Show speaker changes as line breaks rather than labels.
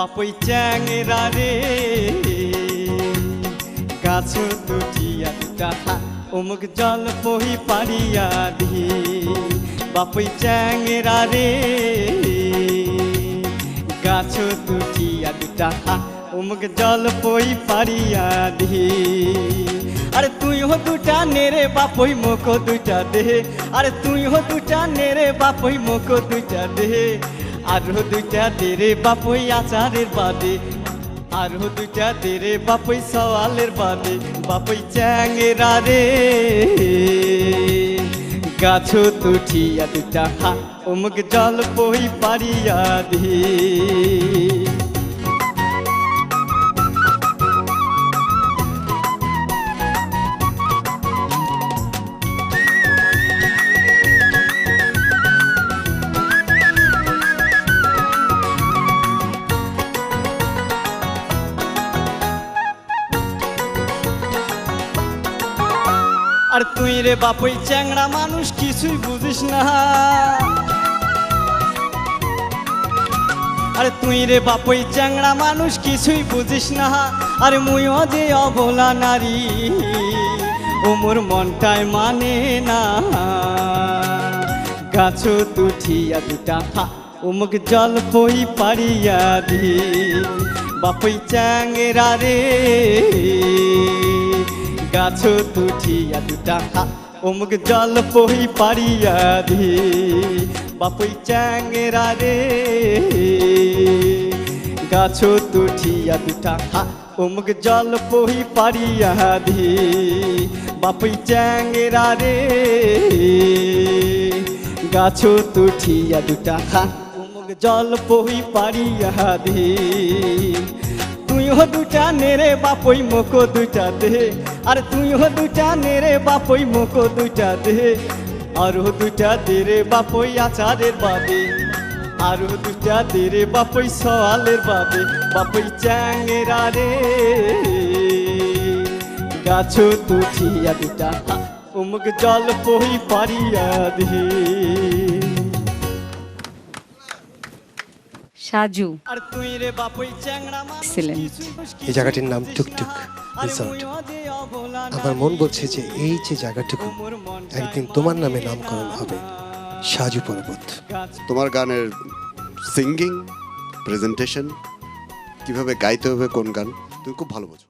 বাপই চ্যাংরা রে। গাছ তুটিয়া দুটা অমুক জল পহি পারিয়া দি বাপই চ্যাংরা রে। গাছ তুটিয়া দুটা অমুক জল পহি পারিয়া দি আরে তুই হো দুটা নেরে বাপই মুখ দুইটা দে আরে তুই হো দুটা নেরে বাপই মুখ দুইটা দে আর দুইটা দে রে বাপই আচারের বাদে। আর দুইটা দে রে বাপই সওয়ালের বাদে। বাপই চ্যাংরা রে। গাছ তুঠিয়া দুটা হা, অমুক জল বই পারিয়া দি। আর তুই রে বাপই চ্যাংড়া মানুষ, কিছুই বুঝিস না। আরে তুই রে বাপই চ্যাংড়া মানুষ, কিছুই বুঝিস না। আরে মুইও যে অবলা নারী ও মোর মনটায় মানে না। গাছ তুঠিয়া দুটা হা উমুক জল পই পারিয়া দি। বাপই চ্যাংরা রে। গাছ তুঠিয়া দুটা হা, অমুক জল পহি পারিয়া দি। বাপই চ্যাংরা রে। গাছ তুঠিয়া দুটা হা, অমুক জল পহি পারিয়া দি। বাপই চ্যাংরা রে। গাছ তুঠিয়া দুটা হা, অমুক জল পহি পারিয়া দি। তুই হো দুটা নেরে বাপই মোকো দুটা দে আর তুই হো দুটা নেরে বাপই মোকো দুটা দে আর দুটা দে রে বাপই আচারের বাদে আর দুটা দে রে বাপই সওয়ালের বাদে বাপই চ্যাংরা রে। গাছ তুঠিয়া দুটা উমুক জল পহি পারিয়া দে বুঝ
এই জায়গাটির নাম টুকটুক রিসর্ট আমার মন বলছে যে এই যে জায়গাটুকু একদিন তোমার নামে নামকরণ হবে সাজু পর্বত।
তোমার গানের সিঙ্গিং প্রেজেন্টেশন কীভাবে গাইতে হবে কোন গান তুমি খুব ভালো বোঝো।